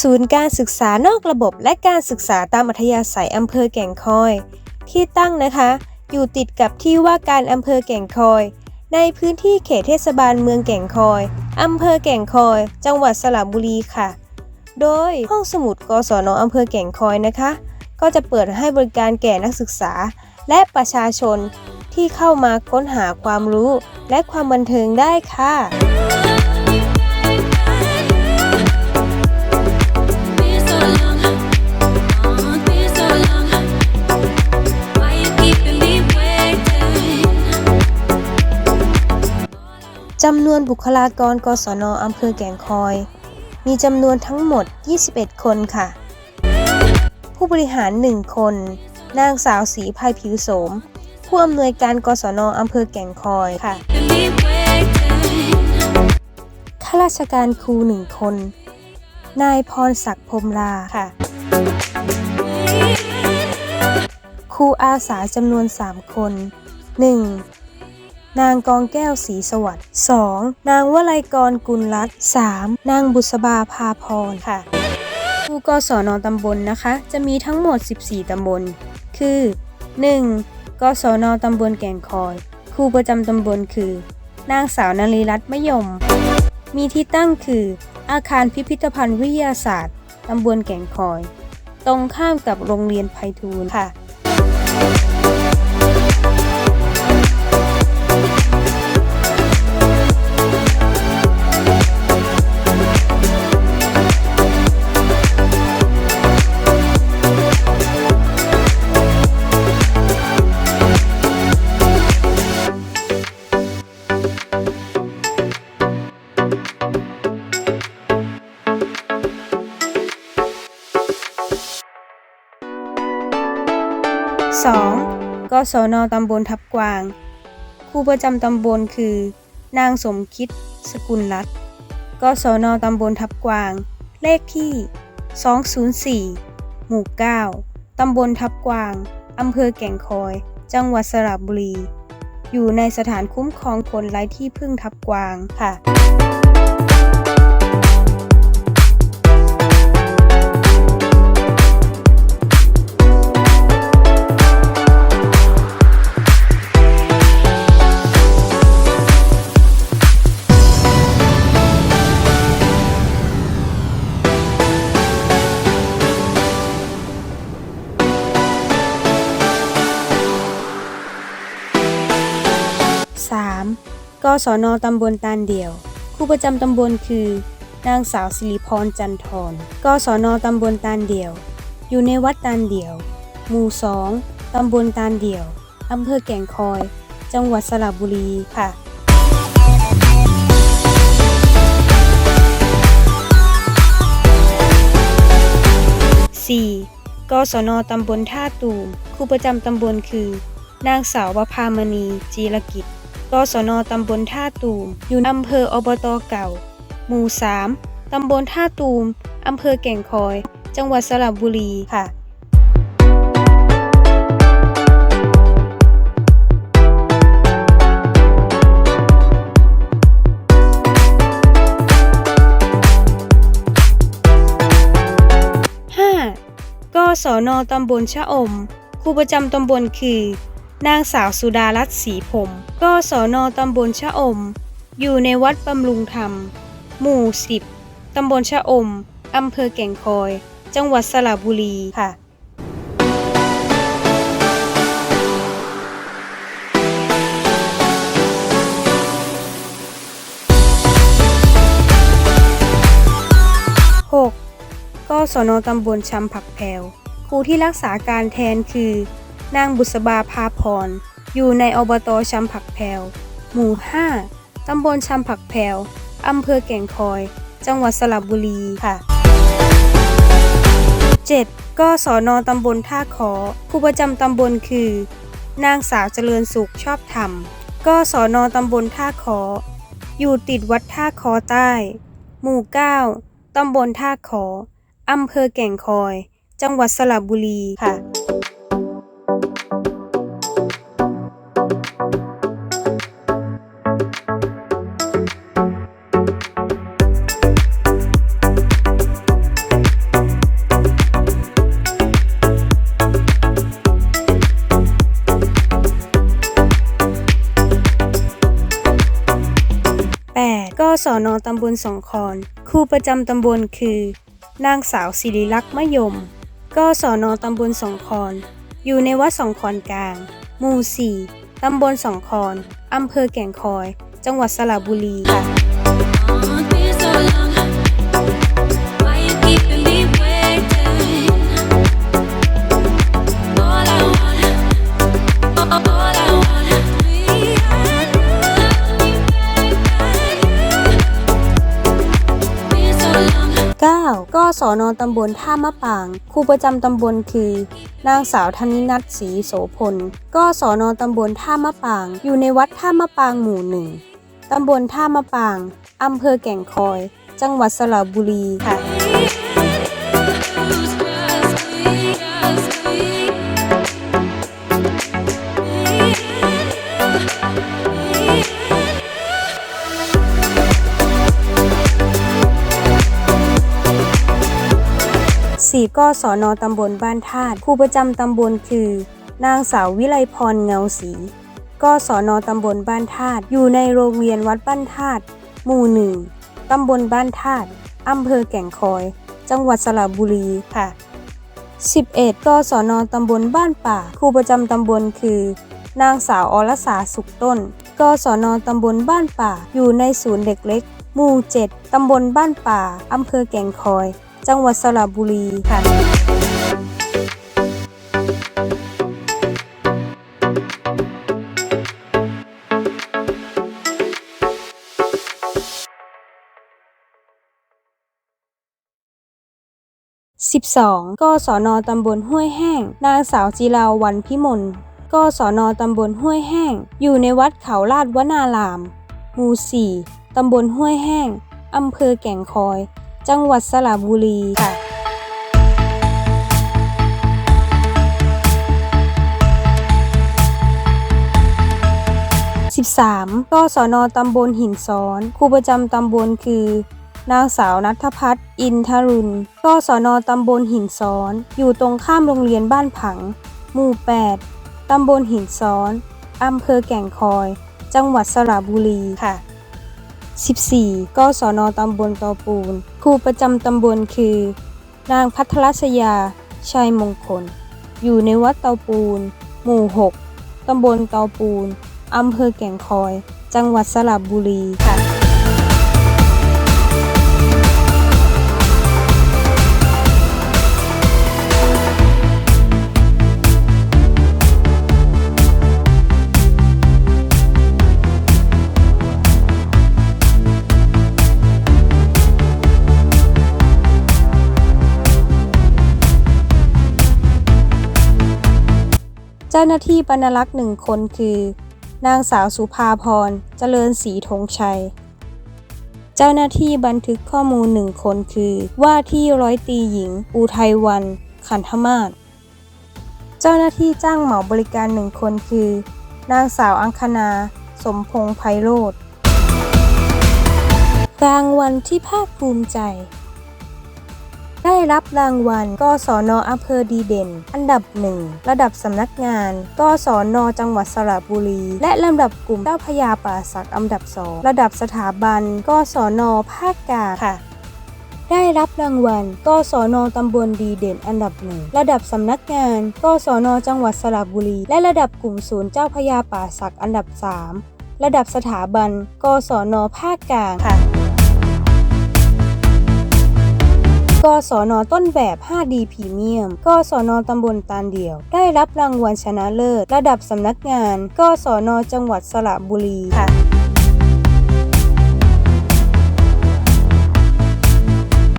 ศูนย์การศึกษานอกระบบและการศึกษาตามอัธยาศัยอำเภอแก่งคอย ที่ตั้งนะคะ อยู่ติดกับที่ว่าการอำเภอแก่งคอย ในพื้นที่เขตเทศบาลเมืองแก่งคอยอำเภอแก่งคอย จังหวัดสระบุรีค่ะ โดยห้องสมุดกศนอำเภอแก่งคอยนะคะ ก็จะเปิดให้บริการแก่นักศึกษา และประชาชนที่เข้ามาค้นหาความรู้และความบันเทิงได้ค่ะำนวนบุคลากรกศนอำเภอแก่งคอย มีจำนวนทั้งหมด 21 คนค่ะ ผู้บริหาร 1 คน นางสาวศรีภัยผิวโสม ผู้อำนวยการกศนอำเภอแก่งคอยค่ะ ข้าราชการครู 1 คน นายพรศักดิ์พรมลาค่ะ ครูอาสาจำนวน 3 คน 1. นางกองแก้วศรีสวัสดิ์ 2. นางวลัยกรกุลรัตน์ 3. นางบุษบาพาพรค่ะครูกศนตำบลนะคะ จะมีทั้งหมด 14 ตำบล คือ 1. กศนตำบลแก่งคอย ครูประจำตำบลคือ นางสาวนรีรัตน์มะยม มีที่ตั้งคือ อาคารพิพิธภัณฑ์วิทยาศาสตร์ตำบลแก่งคอย ตรงข้ามกับโรงเรียนไพฑูรย์ค่ะ 2. กศนตำบลทับกวาง ครูประจำตำบลคือ นางสมคิด สกุลรัตน์กศนตำบลทับกวาง เลขที่ 204 หมู่ 9 ตำบลทับกวาง อำเภอแก่งคอย จังหวัดสระบุรี อยู่ในสถานคุ้มครองคนไร้ที่พึ่งทับกวางค่ะ กศนตำบลตาลเดี่ยวครูประจำตำบลคือ นางสาวสิริพรจันทรกศนตำบลตาลเดี่ยว อยู่ในวัดตาลเดี่ยว หมู่2ตำบลตาลเดี่ยวอำเภอแก่งคอย จังหวัดสระบุรีค่ะ 4. กศนตำบลท่าตูมครูประจำตำบลคือ นางสาววภามณีจีรกิจ กศนตำบลท่าตูม อยู่อำเภออบตเก่า หมู่ 3 ตำบลท่าตูม อำเภอแก่งคอย จังหวัดสระบุรีค่ะ 5. กศนตำบลชะอม ครูประจำตำบลคือ นางสาวสุดารัตน์ศรีผม กศนตำบลชะอม อยู่ในวัดบำรุงธรรม หมู่ 10 ตำบลชะอม อำเภอแก่งคอย จังหวัดสระบุรีค่ะ 6. กศนตำบลชำผักแพวครูที่รักษาการแทนคือ นางบุษบาพาพร อยู่ในอบตชำผักแพวหมู่ 5 ตำบลชำผักแพวอำเภอแก่งคอย จังหวัดสระบุรีค่ะ 7. กศนตำบลท่าขอครูประจำตำบลคือ นางสาวเจริญสุขชอบธรรมกศนตำบลท่าขอ อยู่ติดวัดท่าคอใต้ หมู่ 9 ตำบลท่าขออำเภอแก่งคอย จังหวัดสระบุรีค่ะ สอนตำบลสองคอน ครูประจำตำบลคือ นางสาวศิริลักษณ์มะยมกศนตำบลสองคอน อยู่ในวัดสองคอนกลาง หมู่ 4 ตำบลสองคอน อำเภอแก่งคอย จังหวัดสระบุรีค่ะ 9. กศนตำบลท่ามะปาง ครูประจำตำบลคือ นางสาวธนินัทศรีโสพลกศนตำบลท่ามะปาง อยู่ในวัดท่ามะปางหมู่หนึ่งตำบลท่ามะปาง อำเภอแก่งคอย จังหวัดสระบุรีค่ะ 4. กศนตำบลบ้านธาตุครูประจำตำบลคือ นางสาววิไลพรเงาศรีกศนตำบลบ้านธาตุอยู่ในโรงเรียนวัดบ้านธาตุหมู่หนึ่งตำบลบ้านธาตุอำเภอแก่งคอย จังหวัดสระบุรีค่ะ 11. กศนตำบลบ้านป่าครูประจำตำบลคือ นางสาวอรสาสุขต้นกศนตำบลบ้านป่าอยู่ในศูนย์เด็กเล็ก หมู่ 7 ตำบลบ้านป่าอำเภอแก่งคอย จังหวัดสระบุรีค่ะ 12. กศนตำบลห้วยแห้ง นางสาวจิราวันพิมลกศนตำบลห้วยแห้ง อยู่ในวัดเขาลาดวนาราม หมู่ 4 ตำบลห้วยแห้ง อำเภอแก่งคอย จังหวัดสระบุรีค่ะ 13. กศนตำบลหินซ้อน ครูประจำตำบลคือ นางสาวนัทพัฒน์อินทรุณกศนตำบลหินซ้อน อยู่ตรงข้ามโรงเรียนบ้านผัง หมู่ 8ตำบลหินซ้อนอำเภอแก่งคอย จังหวัดสระบุรีค่ะ 14. กศนตำบลตอปูน ครูประจำตำบลคือ นางพัทรศยา ชัยมงคล อยู่ในวัดตอปูน หมู่ 6ตำบลตอปูนอำเภอแก่งคอย จังหวัดสระบุรีค่ะ จ้าหน้าที่บรรลักษ์หนึ่งคนคือ นางสาวสุภาพร เจริญศรีธงชัย เจ้าหน้าที่บันทึกข้อมูลหนึ่งคนคือ ว่าที่ร้อยตีหญิงอุทัยวัน ขันธมาศ เจ้าหน้าที่จ้างเหมาบริการหนึ่งคนคือ นางสาวอังคณา สมพงษ์ไพโรธรางวัลที่ภาคภูมิใจ ได้รับรางวัลกศนอำเภอดีเด่น อันดับหนึ่งระดับสำนักงานกศนจังหวัดสระบุรี และลำดับกลุ่มเจ้าพยาป่าสักอันดับสองระดับสถาบันกศนภาคกลางค่ะได้รับรางวัลกศนตำบลดีเด่นอันดับหนึ่งระดับสำนักงานกศนจังหวัดสระบุรี และระดับกลุ่มศูนย์เจ้าพยาป่าสักอันดับสามระดับสถาบัน กศนภาคกลางค่ะ กศนต้นแบบ 5D พรีเมียม กศนตำบลตาลเดี่ยว ได้รับรางวัลชนะเลิศ ระดับสำนักงาน กศนจังหวัดสระบุรีค่ะ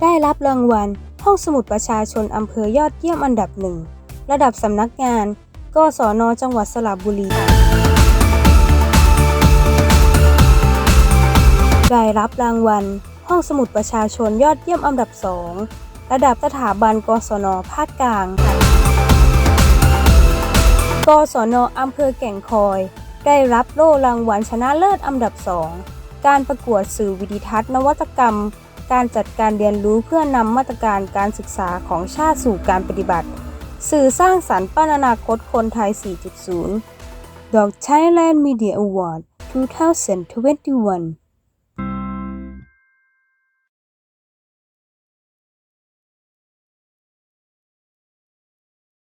ได้รับรางวัล ห้องสมุดประชาชนอำเภอยอดเยี่ยมอันดับหนึ่ง ระดับสำนักงาน กศน จังหวัดสระบุรี ได้รับรางวัล ห้องสมุดประชาชนยอดเยี่ยมอันดับ 2 ระดับสถาบันกศนภาคกลางกศนอำเภอแก่งคอย ได้รับโล่รางวัลชนะเลิศอันดับ 2 การประกวดสื่อวิดิทัศน์นวัตกรรม การจัดการเรียนรู้เพื่อนำมาตรการการศึกษาของชาติสู่การปฏิบัติ สื่อสร้างสรรค์ปั้นอนาคตคนไทย 4.0ดอก Thailand Media Award 2021